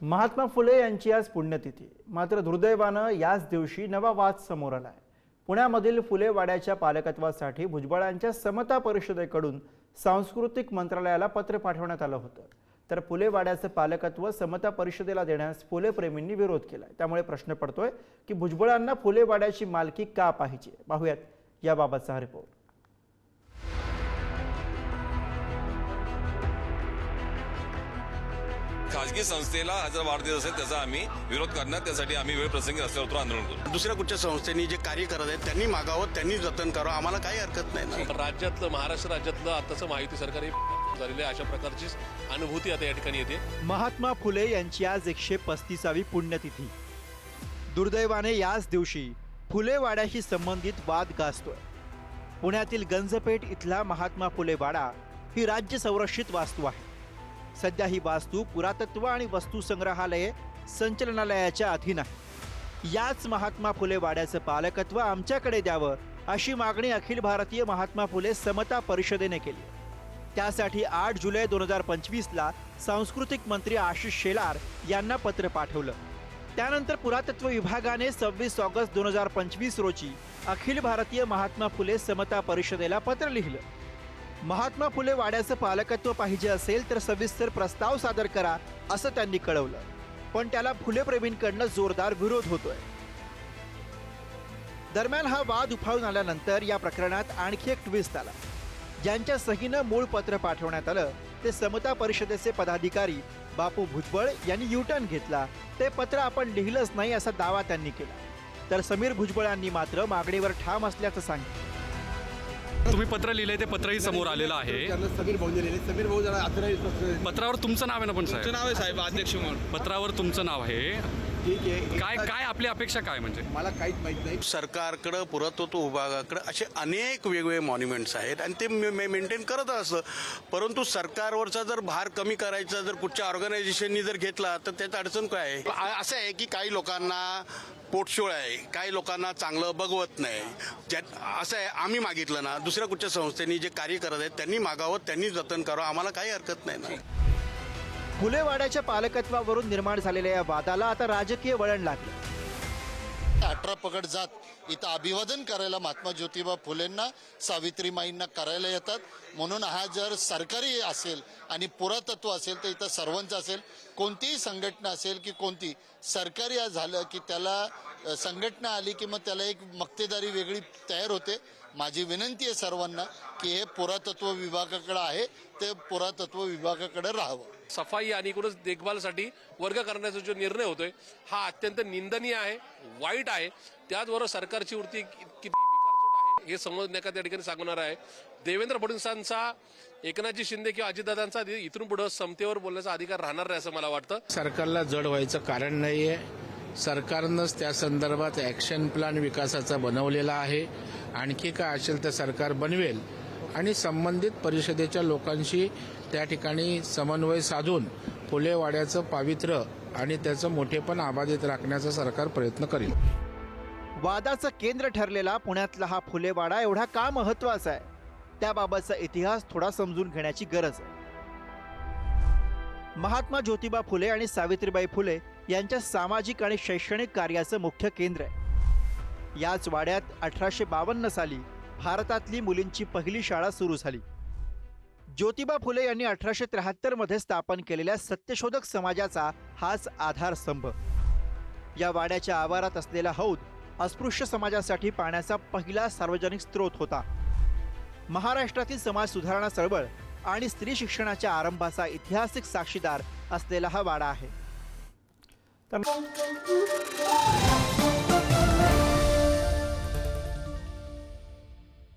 महात्मा फुले यांची आज पुण्यतिथी. मात्र दुर्दैवानं याच दिवशी नवा वाद समोर आलाय. पुण्यामधील फुले वाड्याच्या पालकत्वासाठी भुजबळांच्या समता परिषदेकडून सांस्कृतिक मंत्रालयाला पत्र पाठवण्यात आलं होतं. तर फुले वाड्याचं पालकत्व समता परिषदेला देण्यास फुले प्रेमींनी विरोध केला त्यामुळे प्रश्न पडतोय की भुजबळांना फुले वाड्याची मालकी का पाहिजे? पाहूयात याबाबतचा रिपोर्ट खाजगी संस्थेला जर वाढदिवस असेल त्याचा आम्ही विरोध करणार. त्यासाठी आम्ही वेळ प्रसंगी रस्त्यावर उतरून आंदोलन करू. दुसऱ्या कुठच्या संस्थेनी जे कार्य करत आहेत त्यांनी मागावं त्यांनी जतन करावं आम्हाला काही हरकत नाही ना. राज्यातलं महाराष्ट्र राज्यातलं आताचं महायुती सरकार झालेलं आहे. अशा प्रकारचीच अनुभूती आता या ठिकाणी येते. महात्मा फुले यांची आज एकशे पस्तीसावी पुण्यतिथी. दुर्दैवाने याच दिवशी फुले वाड्याशी संबंधित वाद गाजतोय. पुण्यातील गंजपेठ इथला महात्मा फुले वाडा ही राज्य संरक्षित वास्तू आहे. सध्या ही वास्तू पुरातत्व आणि वस्तू संग्रहालये संचलनालयाच्या अधीन आहे. याच महात्मा फुले वाड्याचं पालकत्व आमच्याकडे द्यावं अशी मागणी अखिल भारतीय महात्मा फुले समता परिषदेने केली. त्यासाठी आठ जुलै दोन हजार पंचवीसला सांस्कृतिक मंत्री आशिष शेलार यांना पत्र पाठवलं. त्यानंतर पुरातत्व विभागाने सव्वीस ऑगस्ट दोन हजार पंचवीस रोजी अखिल भारतीय महात्मा फुले समता परिषदेला पत्र लिहिलं. महात्मा फुले वाड्याचं पालकत्व पाहिजे असेल तर सविस्तर प्रस्ताव सादर करा असं त्यांनी कळवलं. पण त्याला फुलेप्रेमींकडनं जोरदार विरोध होतोय. दरम्यान हा वाद उफाळून आल्यानंतर या प्रकरणात आणखी एक ट्विस्ट आला. ज्यांच्या सहीनं मूळ पत्र पाठवण्यात आलं ते समता परिषदेचे पदाधिकारी बापू भुजबळ यांनी युटर्न घेतला. ते पत्र आपण लिहिलंच नाही असा दावा त्यांनी केला. तर समीर भुजबळांनी मात्र मागणीवर ठाम असल्याचं सांगितलं. तुम्ही पत्र लिहिलंय ते पत्रही समोर आलेलं आहे. समीर भाऊ दिलेले समीर भाऊ जरा पत्रावर तुमचं नाव आहे ना पण साहेब? नाव आहे साहेब अध्यक्ष म्हणून. पत्रावर तुमचं नाव आहे. ठीक आहे. काय काय आपली अपेक्षा काय म्हणजे? मला काहीच माहीत नाही. सरकारकडं पुरातत्व विभागाकडं असे अनेक वेगवेगळे मॉन्युमेंट्स आहेत आणि ते मेंटेन करत असतं. परंतु सरकारवरचा जर भार कमी करायचा जर कुठच्या ऑर्गनायझेशननी जर घेतला तर त्यात अडचण काय आहे? असं आहे की काही लोकांना पोटशोळ आहे काही लोकांना चांगलं बघवत नाही. ज्यात असं आहे आम्ही मागितलं ना दुसऱ्या कुठच्या संस्थेनी जे कार्य करत आहेत त्यांनी मागावं त्यांनी जतन करावं आम्हाला काही हरकत नाही ना. फुलेवाड्याच्या पालकत्वावरून निर्माण झालेल्या या वादाला आता राजकीय वळण लागलं. अठरा पगड जात इथं अभिवादन करायला महात्मा ज्योतिबा फुलेंना सावित्रीमाईंना करायला येतात. म्हणून हा जर सरकारी असेल आणि पुरातत्व असेल तर इथं सर्वांचं असेल कोणतीही संघटना असेल की कोणती सरकारी झालं की त्याला संघटना आली की मग त्याला एक मक्तेदारी वेगळी तयार होते. माझी विनंती आहे सर्वांना की हे पुरातत्व विभागाकडं आहे ते पुरातत्व विभागाकडे राहावं. सफाई आणि एकूणच देखभालसाठी वर्ग करण्याचा जो निर्णय होतोय हा अत्यंत निंदनीय आहे वाईट आहे. त्याचबरोबर सरकारची वृत्ती किती विकारचोट आहे हे समजण्याचा त्या ठिकाणी सांगणार आहे. देवेंद्र फडणवीसांचा एकनाथजी शिंदे किंवा अजितदादांचा इथून पुढे समतेवर बोलण्याचा अधिकार राहणार नाही असं मला वाटतं. सरकारला जड व्हायचं कारण नाहीये. सरकारनंच त्या संदर्भात ॲक्शन प्लॅन विकासाचा बनवलेला आहे. आणखी काय असेल तर सरकार बनवेल आणि संबंधित परिषदेच्या लोकांशी त्या ठिकाणी समन्वय साधून फुलेवाड्याचं पावित्र्य आणि त्याचं मोठेपण आबाधित राखण्याचा सरकार प्रयत्न करेल. वादाचं केंद्र ठरलेला पुण्यातला हा फुलेवाडा एवढा का महत्त्वाचा आहे? त्याबाबतचा इतिहास थोडा समजून घेण्याची गरज आहे. महात्मा ज्योतिबा फुले आणि सावित्रीबाई फुले यांच्या सामाजिक आणि शैक्षणिक कार्याचं मुख्य केंद्र आहे. याच वाड्यात अठराशे बावन्न साली भारतातली मुलींची पहिली शाळा सुरू झाली. ज्योतिबा फुले यांनी अठराशे त्र्याहत्तरमध्ये स्थापन केलेल्या सत्यशोधक समाजाचा हाच आधारस्तंभ. या वाड्याच्या आवारात असलेला हौद अस्पृश्य समाजासाठी पाण्याचा पहिला सार्वजनिक स्रोत होता. महाराष्ट्रातील समाज सुधारणा चळवळ आणि स्त्री शिक्षणाच्या आरंभाचा ऐतिहासिक साक्षीदार असलेला हा वाडा आहे. तर